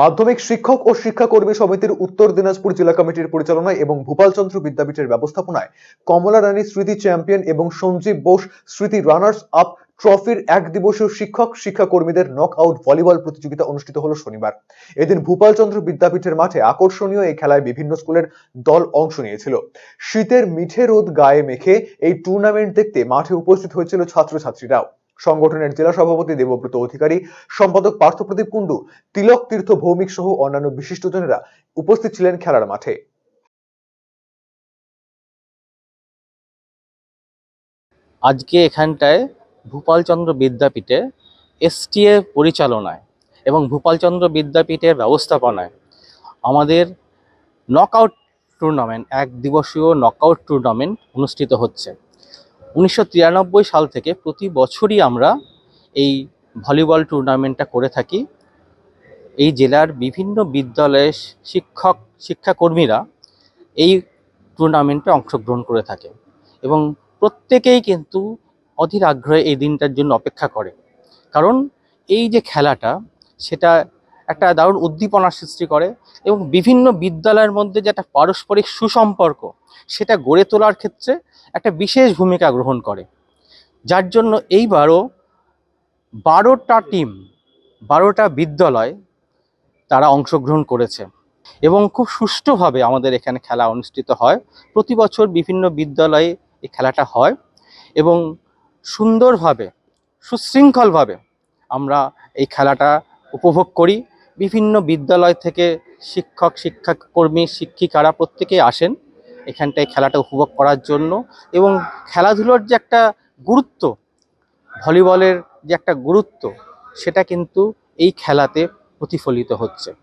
মাধ্যমিক শিক্ষক ও শিক্ষাকর্মী সমিতির উত্তর দিনাজপুর জেলা কমিটির পরিচালনায় এবং ভূপালচন্দ্র বিদ্যাপীঠের ব্যবস্থাপনায় কমলা রানী স্মৃতি চ্যাম্পিয়ন এবং সঞ্জীব বোস স্মৃতি রানার্স আপ ট্রফির এক দিবসীয় শিক্ষক, শিক্ষাকর্মীদের নক আউট ভলিবল প্রতিযোগিতা অনুষ্ঠিত হলো শনিবার। এদিন ভূপালচন্দ্র বিদ্যাপীঠের মাঠে আকর্ষণীয় এই খেলায় বিভিন্ন স্কুলের দল অংশ নিয়েছিল। শীতের মিঠে রোদ গায়ে মেখে এই টুর্নামেন্ট দেখতে মাঠে উপস্থিত হয়েছিল ছাত্রছাত্রীরাও। সংগঠনের জেলা সভাপতি, দেবব্রত অধিকারী, সম্পাদক পার্থপ্রদীপ কুণ্ডু, তিলক তীর্থ ভৌমিক সহ অন্যান্য বিশিষ্টজনেরা উপস্থিত ছিলেন খেলার মাঠে। আজকে এখানটায় ভূপালচন্দ্র বিদ্যাপীঠে এসটিএ পরিচালনায় এবং ভূপালচন্দ্র বিদ্যাপীঠের ব্যবস্থাপনায় আমাদের নকআউট টুর্নামেন্ট এক দিবসীয় নকআউট টুর্নামেন্ট অনুষ্ঠিত হচ্ছে। উনিশশো তিরানব্বই সাল থেকে প্রতি বছরই আমরা এই ভলিবল টুর্নামেন্টটা করে থাকি। এই জেলার বিভিন্ন বিদ্যালয়ের শিক্ষক, শিক্ষাকর্মীরা এই টুর্নামেন্টে অংশগ্রহণ করে থাকে এবং প্রত্যেকেই কিন্তু অধীর আগ্রহে এই দিনটার জন্য অপেক্ষা করে। কারণ এই যে খেলাটা, সেটা একটা দারুণ উদ্দীপনার সৃষ্টি করে এবং বিভিন্ন বিদ্যালয়ের মধ্যে যে একটা পারস্পরিক সুসম্পর্ক, সেটা গড়ে তোলার ক্ষেত্রে একটা বিশেষ ভূমিকা গ্রহণ করে। যার জন্য এইবারও বারোটা টিম বারোটা বিদ্যালয় তারা অংশগ্রহণ করেছে এবং খুব সুষ্ঠুভাবে আমাদের এখানে খেলা অনুষ্ঠিত হয়। প্রতি বছর বিভিন্ন বিদ্যালয়ে এই খেলাটা হয় এবং সুন্দরভাবে, সুশৃঙ্খলভাবে আমরা এই খেলাটা উপভোগ করি। বিভিন্ন বিদ্যালয় থেকে শিক্ষক শিক্ষাকর্মী শিক্ষিকারা প্রত্যেকেই আসেন এখানটায় খেলাটা উপভোগ করার জন্য এবং খেলাধুলোর যে একটা গুরুত্ব, ভলিবলের যে একটা গুরুত্ব, সেটা কিন্তু এই খেলাতে প্রতিফলিত হচ্ছে।